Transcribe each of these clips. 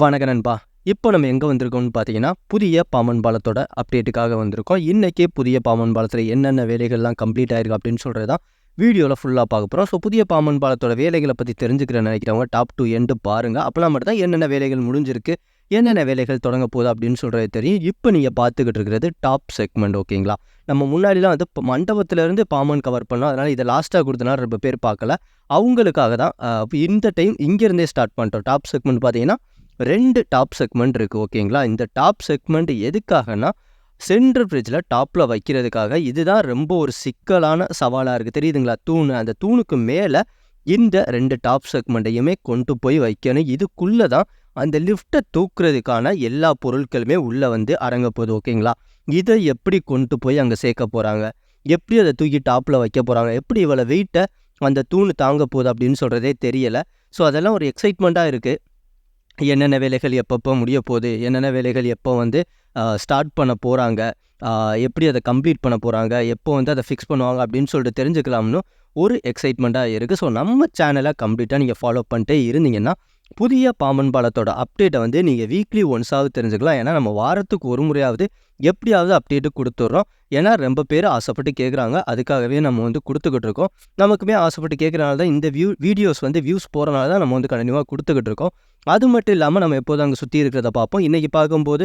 வணக்க நண்பா. இப்போ நம்ம எங்கே வந்திருக்கோம்னு பார்த்தீங்கன்னா புதிய பாமன் பாலத்தோட அப்டேட்டுக்காக வந்திருக்கோம். இன்றைக்கி புதிய பாமன் பாலத்தில் என்னென்ன வேலைகள்லாம் கம்ப்ளீட் ஆயிருக்கு அப்படின்னு சொல்கிறது தான் வீடியோவில் ஃபுல்லாக பார்க்க போகிறோம் ஸோ புதிய பாமன் பாலத்தோட வேலைகளை பற்றி தெரிஞ்சுக்கிற நினைக்கிறவங்க டாப் டூ எண்டு பாருங்கள் அப்போலாம் மட்டும் தான் என்னென்ன வேலைகள் முடிஞ்சிருக்கு என்னென்ன வேலைகள் தொடங்க போகுது அப்படின்னு சொல்கிறது தெரியும். இப்போ நீங்கள் பார்த்துக்கிட்டு இருக்கிறது டாப் செக்மெண்ட் ஓகேங்களா நம்ம முன்னாடிலாம் வந்து இப்போ மண்டபத்திலேருந்து பாமன் கவர் பண்ணோம். அதனால் இதை லாஸ்ட்டாக கொடுத்தனால ரொம்ப பேர் பார்க்கல. அவங்களுக்காக தான் இந்த டைம் இங்கேருந்தே ஸ்டார்ட் பண்ணிட்டோம். டாப் செக்மெண்ட் பார்த்தீங்கன்னா ரெண்டு டாப் செக்மெண்ட் இருக்குது ஓகேங்களா இந்த டாப் செக்மெண்ட் எதுக்காகனா சென்ட்ரல் ஃப்ரிட்ஜில் டாப்பில் வைக்கிறதுக்காக இதுதான் ரொம்ப ஒரு சிக்கலான சவாலாக இருக்குது தெரியுதுங்களா? தூண் அந்த தூணுக்கு மேலே இந்த ரெண்டு டாப் செக்மெண்ட்டையுமே கொண்டு போய் வைக்கணும். இதுக்குள்ளே தான் அந்த லிஃப்ட்டை தூக்குறதுக்கான எல்லா பொருட்களுமே உள்ளே வந்து அடங்க போகுது ஓகேங்களா இதை எப்படி கொண்டு போய் அங்கே சேர்க்க போகிறாங்க எப்படி அதை தூக்கி டாப்பில் வைக்க போகிறாங்க எப்படி இவ்வளோ வெயிட்டை அந்த தூண் தாங்க போகுது அப்படின்னு சொல்கிறதே தெரியலை. ஸோ அதெல்லாம் ஒரு எக்ஸைட்மெண்ட்டாக இருக்குது என்னென்ன வேலைகள் எப்பப்போ முடிய போகுது என்னென்ன வேலைகள் எப்போ வந்து ஸ்டார்ட் பண்ண போகிறாங்க எப்படி அதை கம்ப்ளீட் பண்ண போகிறாங்க எப்போ வந்து அதை ஃபிக்ஸ் பண்ணுவாங்க அப்படின்னு சொல்லிட்டு தெரிஞ்சுக்கலாம்னு ஒரு எக்ஸைட்மெண்ட்டாக இருக்குது ஸோ நம்ம சேனலை கம்ப்ளீட்டாக நீங்கள் ஃபாலோ பண்ணிட்டே இருந்தீங்கன்னா புதிய பாம்பன் பாலத்தோட அப்டேட்டை வந்து நீங்கள் வீக்லி ஒன்ஸாவது தெரிஞ்சுக்கலாம். ஏன்னா நம்ம வாரத்துக்கு ஒரு முறையாவது எப்படியாவது அப்டேட்டு கொடுத்துட்றோம். ஏன்னா ரொம்ப பேர் ஆசைப்பட்டு கேட்குறாங்க அதுக்காகவே நம்ம வந்து கொடுத்துக்கிட்டு இருக்கோம். நமக்குமே ஆசைப்பட்டு கேட்குறனால தான் இந்த வியூ வீடியோஸ் வந்து வியூஸ் போகிறனால தான் நம்ம வந்து கண்டினியூவாக கொடுத்துக்கிட்டு இருக்கோம். அது மட்டும் இல்லாமல் நம்ம எப்போதும் அங்கே சுற்றி இருக்கிறத பார்ப்போம். இன்றைக்கி பார்க்கும்போது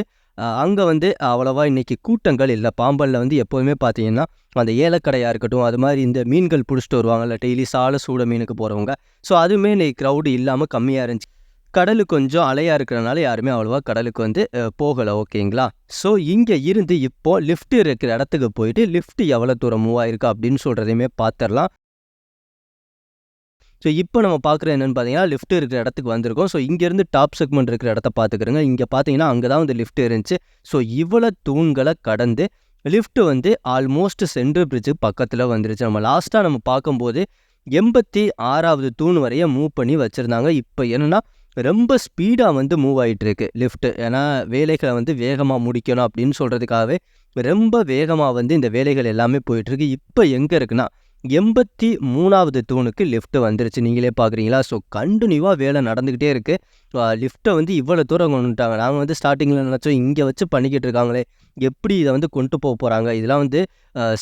அங்கே வந்து அவ்வளோவா இன்றைக்கி கூட்டங்கள் இல்லை. பாம்பனில் வந்து எப்போதுமே பார்த்தீங்கன்னா அந்த ஏலக்கடையாக இருக்கட்டும் அது மாதிரி இந்த மீன்கள் பிடிச்சிட்டு வருவாங்கல்ல டெய்லி சாலை சூட மீனுக்கு போகிறவங்க ஸோ அதுவுமே இன்றைக்கி க்ரௌடு இல்லாமல் கம்மியாக இருந்துச்சு. கடலு கொஞ்சம் அலையாக இருக்கிறனால யாருமே அவ்வளோவா கடலுக்கு வந்து போகலை. ஓகேங்களா? ஸோ இங்கே இருந்து இப்போ லிஃப்ட் இருக்கிற இடத்துக்கு போயிட்டு லிஃப்ட் எவ்வளோ தூரம் மூவ் ஆயிருக்கு அப்படின்னு சொல்கிறதையுமே பார்த்துடலாம் ஸோ இப்போ நம்ம பார்க்குறது என்னென்னு பார்த்தீங்கன்னா லிஃப்ட் இருக்கிற இடத்துக்கு வந்திருக்கோம். ஸோ இங்கேருந்து டாப் செக்மெண்ட் இருக்கிற இடத்த பார்த்துக்கிறோங்க. இங்கே பார்த்தீங்கன்னா அங்கே தான் வந்து லிஃப்ட் இருந்துச்சு. ஸோ இவ்வளோ தூண்களை கடந்து லிஃப்ட் வந்து ஆல்மோஸ்ட் சென்ட்ரல் பிரிட்ஜு பக்கத்தில் வந்துருச்சு. நம்ம லாஸ்ட்டாக நம்ம பார்க்கும்போது எண்பத்தி ஆறாவது தூண் வரைய மூவ் பண்ணி வச்சுருந்தாங்க. இப்போ என்னென்னா ரொம்ப ஸ்பீடாக வந்து மூவ் ஆகிட்டுருக்கு லிஃப்ட்டு ஏன்னா வேலைகளை வந்து வேகமாக முடிக்கணும் அப்படின்னு சொல்கிறதுக்காகவே ரொம்ப வேகமாக வந்து இந்த வேலைகள் எல்லாமே போயிட்டுருக்கு. இப்போ எங்கே இருக்குன்னா எண்பத்தி மூணாவது தூணுக்கு லிஃப்ட் வந்துருச்சு. நீங்களே பார்க்குறீங்களா ஸோ கண்டினியூவாக வேலை நடந்துக்கிட்டே இருக்குது லிஃப்ட்டை வந்து இவ்வளோ தூரம் கொண்டு வந்துட்டாங்க. நாங்கள் வந்து ஸ்டார்டிங்கில் நினச்சோம் இங்கே வச்சு பண்ணிக்கிட்டு இருக்காங்களே எப்படி இதை வந்து கொண்டு போக போகிறாங்க இதெல்லாம் வந்து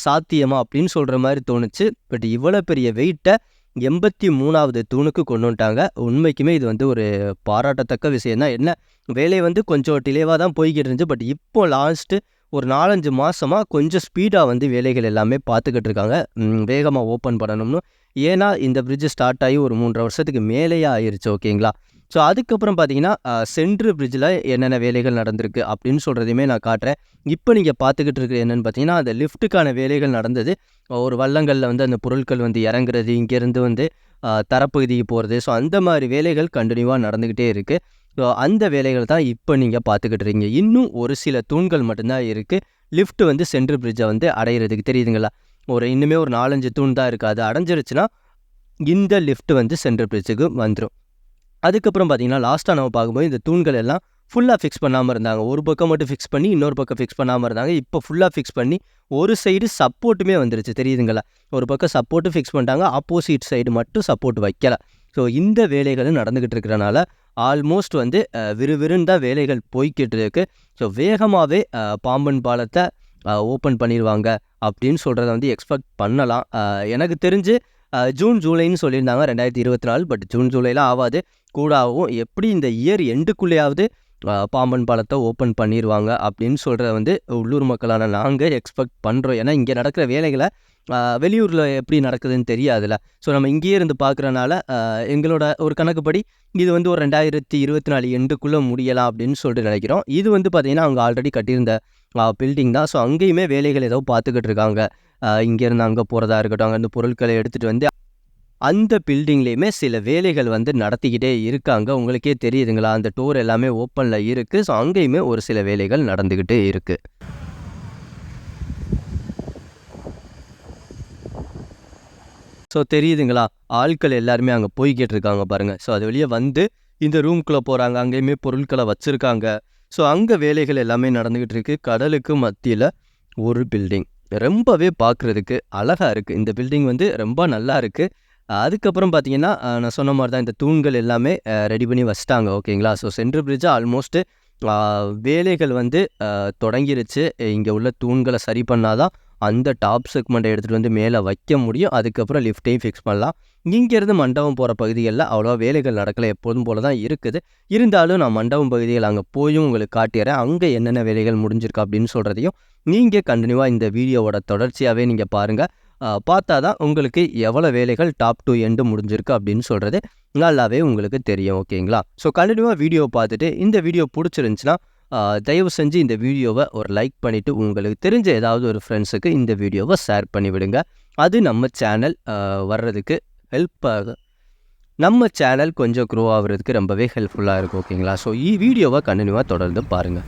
சாத்தியமா அப்படின்னு சொல்கிற மாதிரி தோணுச்சு. பட் இவ்வளோ பெரிய வெயிட்டை எண்பத்தி மூணாவது தூணுக்கு கொண்டு வந்துட்டாங்க. உண்மைக்குமே இது வந்து ஒரு பாராட்டத்தக்க விஷயம் தான் என்ன வேலையை வந்து கொஞ்சம் டிலேவாக தான் போய்கிட்டு இருந்துச்சு. பட் இப்போ லாஸ்ட்டு ஒரு நாலஞ்சு மாதமாக கொஞ்சம் ஸ்பீடாக வந்து வேலைகள் எல்லாமே பார்த்துக்கிட்டு இருக்காங்க. வேகமாக ஓப்பன் பண்ணணும்னு. ஏன்னா இந்த பிரிட்ஜ் ஸ்டார்ட் ஆகி ஒரு மூன்றரை வருஷத்துக்கு மேலேயே ஆயிடுச்சு ஓகேங்களா ஸோ அதுக்கப்புறம் பார்த்தீங்கன்னா சென்ட்ரு பிரிட்ஜில் என்னென்ன வேலைகள் நடந்திருக்கு அப்படின்னு சொல்கிறதையுமே நான் காட்டுறேன். இப்போ நீங்கள் பார்த்துக்கிட்டு இருக்கிற என்னென்னு பார்த்தீங்கன்னா அந்த லிஃப்ட்டுக்கான வேலைகள் நடந்தது. ஒரு வள்ளங்களில் வந்து அந்த பொருட்கள் வந்து இறங்குறது இங்கேருந்து வந்து தரப்பகுதிக்கு போகிறது ஸோ அந்த மாதிரி வேலைகள் கண்டினியூவாக நடந்துக்கிட்டே இருக்குது ஸோ அந்த வேலைகள் தான் இப்போ நீங்கள் பார்த்துக்கிட்டு இருக்கீங்க. இன்னும் ஒரு சில தூண்கள் மட்டும்தான் இருக்குது லிஃப்ட் வந்து சென்ட்ரல் பிரிட்ஜை வந்து அடையிறதுக்கு தெரியுதுங்களா? ஒரு இன்னுமே ஒரு நாலஞ்சு தூண் தான் இருக்குது அது அடைஞ்சிருச்சுன்னா இந்த லிஃப்ட் வந்து சென்ட்ரல் பிரிட்ஜுக்கு வந்துடும் அதுக்கப்புறம் பார்த்தீங்கன்னா லாஸ்ட்டாக நம்ம பார்க்கும்போது இந்த தூண்கள் எல்லாம் ஃபுல்லாக ஃபிக்ஸ் பண்ணாமல் இருந்தாங்க. ஒரு பக்கம் மட்டும் ஃபிக்ஸ் பண்ணி இன்னொரு பக்கம் ஃபிக்ஸ் பண்ணாமல் இருந்தாங்க. இப்போ ஃபுல்லாக ஃபிக்ஸ் பண்ணி ஒரு சைடு சப்போர்ட்டுமே வந்துருச்சு. தெரியுதுங்களா? ஒரு பக்கம் சப்போர்ட்டு ஃபிக்ஸ் பண்ணிட்டாங்க. ஆப்போசிட் சைடு மட்டும் சப்போர்ட் வைக்கல. ஸோ இந்த வேலைகளும் நடந்துக்கிட்டு இருக்கிறனால ஆல்மோஸ்ட் வந்து அஹ், விறுவிறுன்னு தான் வேலைகள் போய்கிட்டு இருக்கு. ஸோ வேகமாகவே பாம்பன் பாலத்தை ஓப்பன் பண்ணிடுவாங்க அப்படின்னு சொல்கிறத வந்து எக்ஸ்பெக்ட் பண்ணலாம். எனக்கு தெரிஞ்சு ஜூன் ஜூலைன்னு சொல்லியிருந்தாங்க ரெண்டாயிரத்தி இருபத்தி நாலு பட் ஜூன் ஜூலைலாம் ஆகாது. கூடாகவும் எப்படி இந்த இயர் எண்டுக்குள்ளேயாவது பாம்பன் பாலத்தை ஓப்பன் பண்ணிடுவாங்க அப்படின்னு சொல்கிறத வந்து உள்ளூர் மக்களான நாங்கள் எக்ஸ்பெக்ட் பண்ணுறோம் ஏன்னா இங்கே நடக்கிற வேலைகளை வெளியூரில் எப்படி நடக்குதுன்னு தெரியாதுல்ல. ஸோ நம்ம இங்கேயே இருந்து பார்க்குறனால எங்களோட ஒரு கணக்குப்படி இது வந்து ஒரு ரெண்டாயிரத்தி இருபத்தி நாலு எண்டுக்குள்ளே முடியலாம் அப்படின்னு சொல்லிட்டு நினைக்கிறோம். இது வந்து பார்த்திங்கன்னா அவங்க ஆல்ரெடி கட்டியிருந்த பில்டிங் தான். ஸோ அங்கேயுமே வேலைகள் ஏதோ பார்த்துக்கிட்டு இருக்காங்க. இங்கேருந்து அங்கே போகிறதா இருக்கட்டும் அங்கேருந்து பொருட்களை எடுத்துகிட்டு வந்து அந்த பில்டிங்லேயுமே சில வேலைகள் வந்து நடத்திக்கிட்டே இருக்காங்க. உங்களுக்கே தெரியுதுங்களா? அந்த டோர் எல்லாமே ஓப்பனில் இருக்குது ஸோ அங்கேயுமே ஒரு சில வேலைகள் நடந்துக்கிட்டே இருக்குது ஸோ தெரியுதுங்களா? ஆட்கள் எல்லாருமே அங்கே போய்கிட்டு இருக்காங்க பாருங்கள் ஸோ அது வெளியே வந்து இந்த ரூம்குள்ளே போகிறாங்க அங்கேயுமே பொருட்களை வச்சுருக்காங்க. ஸோ அங்கே வேலைகள் எல்லாமே நடந்துக்கிட்டு இருக்குது கடலுக்கு மத்தியில் ஒரு பில்டிங். ரொம்பவே பார்க்குறதுக்கு அழகாக இருக்குது இந்த பில்டிங் வந்து ரொம்ப நல்லா இருக்குது அதுக்கப்புறம் பார்த்தீங்கன்னா நான் சொன்ன மாதிரி தான் இந்த தூண்கள் எல்லாமே ரெடி பண்ணி வச்சிட்டாங்க ஓகேங்களா? ஸோ சென்ட்ரல் பிரிட்ஜ் ஆல்மோஸ்ட்டு வேலைகள் வந்து தொடங்கிருச்சு. இங்கே உள்ள தூண்களை சரி பண்ணாதான் அந்த டாப் செக்மெண்ட்டை எடுத்துகிட்டு வந்து மேலே வைக்க முடியும். அதுக்கப்புறம் லிஃப்ட்டையும் ஃபிக்ஸ் பண்ணலாம். இங்கேருந்து மண்டபம் போகிற பகுதிகளில் அவ்வளோவா வேலைகள் நடக்கலை எப்போதும் போல தான் இருக்குது. இருந்தாலும் நான் மண்டபம் பகுதிகள் அங்கே போயும் உங்களுக்கு காட்டிடுறேன் அங்கே என்னென்ன வேலைகள் முடிஞ்சிருக்கு அப்படின்னு சொல்கிறதையும் நீங்கள் கண்டினியூவாக இந்த வீடியோவோட தொடர்ச்சியாகவே நீங்கள் பாருங்கள் பார்த்தா தான் உங்களுக்கு எவ்வளோ வேலைகள் டாப் டு எண்டு முடிஞ்சிருக்கு அப்படின்னு சொல்கிறது நல்லாவே உங்களுக்கு தெரியும் ஓகேங்களா? ஸோ கண்டினியூவாக வீடியோ பார்த்துட்டு இந்த வீடியோ பிடிச்சிருந்துச்சுன்னா தயவு செஞ்சு இந்த வீடியோவை ஒரு லைக் பண்ணிவிட்டு உங்களுக்கு தெரிஞ்ச ஏதாவது ஒரு ஃப்ரெண்ட்ஸுக்கு இந்த வீடியோவை ஷேர் பண்ணி விடுங்க. அது நம்ம சேனல் வர்றதுக்கு ஹெல்ப் ஆகும் நம்ம சேனல் கொஞ்சம் க்ரோ ஆகுறதுக்கு ரொம்பவே ஹெல்ப்ஃபுல்லாக இருக்கும் ஓகேங்களா? ஸோ இ வீடியோவை கண்டினியூவாக தொடர்ந்து பாருங்கள்